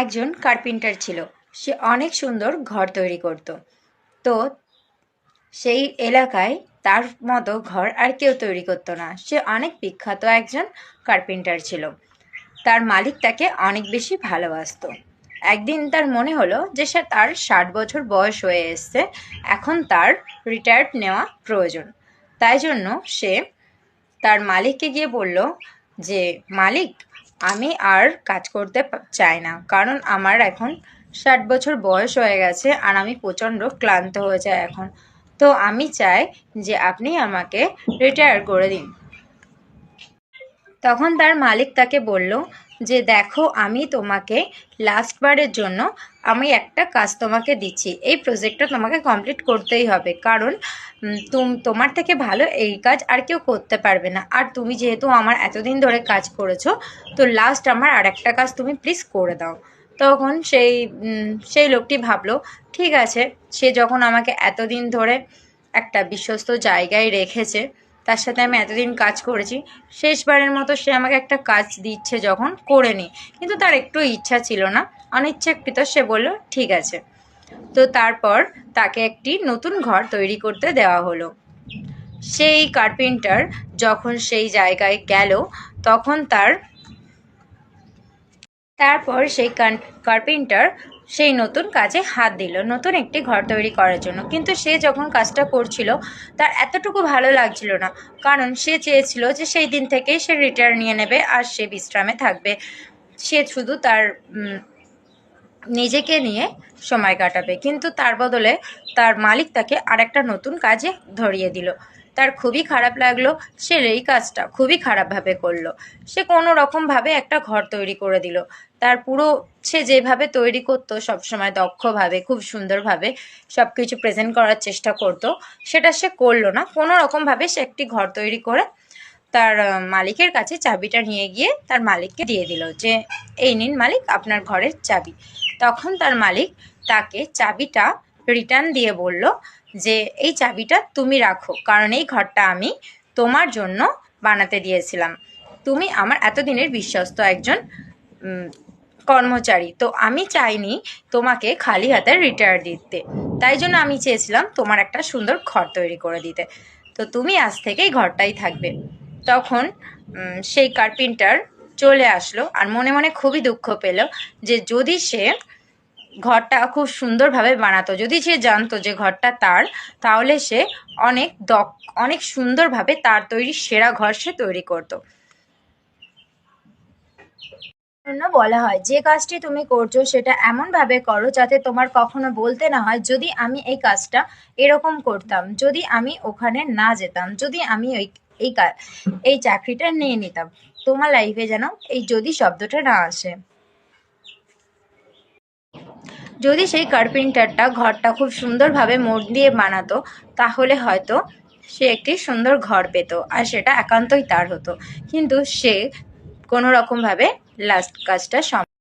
একজন কার্পেন্টার ছিল। সে অনেক সুন্দর ঘর তৈরি করত। তো সেই এলাকায় তার মতো ঘর আর কেউ তৈরি করতো না। সে অনেক বিখ্যাত একজন কার্পেন্টার ছিল। তার মালিক তাকে অনেক বেশি ভালোবাসতো। একদিন তার মনে হলো যে সে তার ষাট বছর বয়স হয়ে এসছে, এখন তার রিটায়ার্ড নেওয়া প্রয়োজন। তাই জন্য সে তার মালিককে গিয়ে বলল যে, মালিক আমি আর কাজ করতে চাই না। কারণ আমার এখন ষাট বছর বয়স হয়ে গেছে আর আমি প্রচণ্ড ক্লান্ত হয়ে যাই এখন। তো আমি চাই যে আপনি আমাকে রিটায়ার করে দিন। তখন তার মালিক তাকে বলল যে দেখো আমি তোমাকে লাস্টবারের জন্য আমি একটা কাজ তোমাকে দিচ্ছি। এই প্রজেক্টটা তোমাকে কমপ্লিট করতেই হবে। কারণ তুম, তোমার থেকে ভালো এই কাজ আর কেউ করতে পারবে না। আর তুমি যেহেতু আমার এতদিন ধরে কাজ করেছ, তো লাস্ট আমার আর একটা কাজ তুমি প্লিজ করে দাও। তখন সেই সেই লোকটি ভাবলো, ঠিক আছে। সে যখন আমাকে এতদিন ধরে একটা বিশ্বস্ত জায়গায় রেখেছে তার সাথে আমি এতদিন কাজ করেছি, শেষবারের মতো সে আমাকে একটা কাজ দিচ্ছে যখন করে নি। কিন্তু তার একটু ইচ্ছা ছিল না, অনিচ্ছাকৃত সে বলল, ঠিক আছে। তো তারপর তাকে একটি নতুন ঘর তৈরি করতে দেওয়া হলো। সেই কার্পেন্টার যখন সেই জায়গায় গেল, তখন তার, তারপর সেই কার্পেন্টার সেই নতুন কাজে হাত দিল, নতুন একটি ঘর তৈরি করার জন্য। কিন্তু সে যখন কাজটা করছিল, তার এতটুকু ভালো লাগছিল না। কারণ সে চেয়েছিল যে সেই দিন থেকেই সে রিটায়ার নিয়ে নেবে আর সে বিশ্রামে থাকবে। সে শুধু তার নিজেকে নিয়ে সময় কাটাবে। কিন্তু তার বদলে তার মালিক তাকে আরেকটা নতুন কাজে ধরিয়ে দিল। তার খুবই খারাপ লাগল, সে এই কাজটা খুবই খারাপভাবে করল। সে কোনো রকমভাবে একটা ঘর তৈরি করে দিল। তার পুরো সে যেভাবে তৈরি করতো, সবসময় দক্ষভাবে, খুব সুন্দরভাবে সব কিছু প্রেজেন্ট করার চেষ্টা করতো, সেটা সে করল না। কোনো রকমভাবে সে একটি ঘর তৈরি করে তার মালিকের কাছে চাবিটা নিয়ে গিয়ে তার মালিককে দিয়ে দিল যে, এই নিন মালিক, আপনার ঘরের চাবি। তখন তার মালিক তাকে চাবিটা রিটার্ন দিয়ে বলল যে, এই চাবিটা তুমি রাখো, কারণ এই ঘরটা আমি তোমার জন্য বানাতে দিয়েছিলাম। তুমি আমার এতদিনের বিশ্বস্ত একজন কর্মচারী, তো আমি চাইনি তোমাকে খালি হাতে রিটায়ার দিতে। তাই জন্য আমি চেয়েছিলাম তোমার একটা সুন্দর ঘর তৈরি করে দিতে। তো তুমি আজ থেকেই ঘরটাই থাকবে। তখন সেই কার্পেন্টার চলে আসলো আর মনে মনে খুবই দুঃখ পেল যে, যদি সে ঘরটা খুব সুন্দরভাবে বানাতো। যদি সে জানতো যে ঘরটা তার, তাহলে সে অনেক দক, অনেক সুন্দরভাবে তার তৈরি সেরা ঘর সে তৈরি করতো। জন্য বলা হয়, যে কাজটি তুমি করছ সেটা এমনভাবে করো যাতে তোমার কখনো বলতে না হয়, যদি আমি এই কাজটা এরকম করতাম, যদি আমি ওখানে না যেতাম, যদি আমি ওই, এই এই চাকরিটা নিয়ে নিতাম, তোমার লাইফে যেন এই যদি শব্দটা না আসে। যদি সেই কার্পেন্টারটা ঘরটা খুব সুন্দরভাবে মোড় দিয়ে বানাতো, তাহলে হয়তো সে একটি সুন্দর ঘর পেত আর সেটা একান্তই তার হতো। কিন্তু সে কোনো রকমভাবে লাস্ট কাজটা সম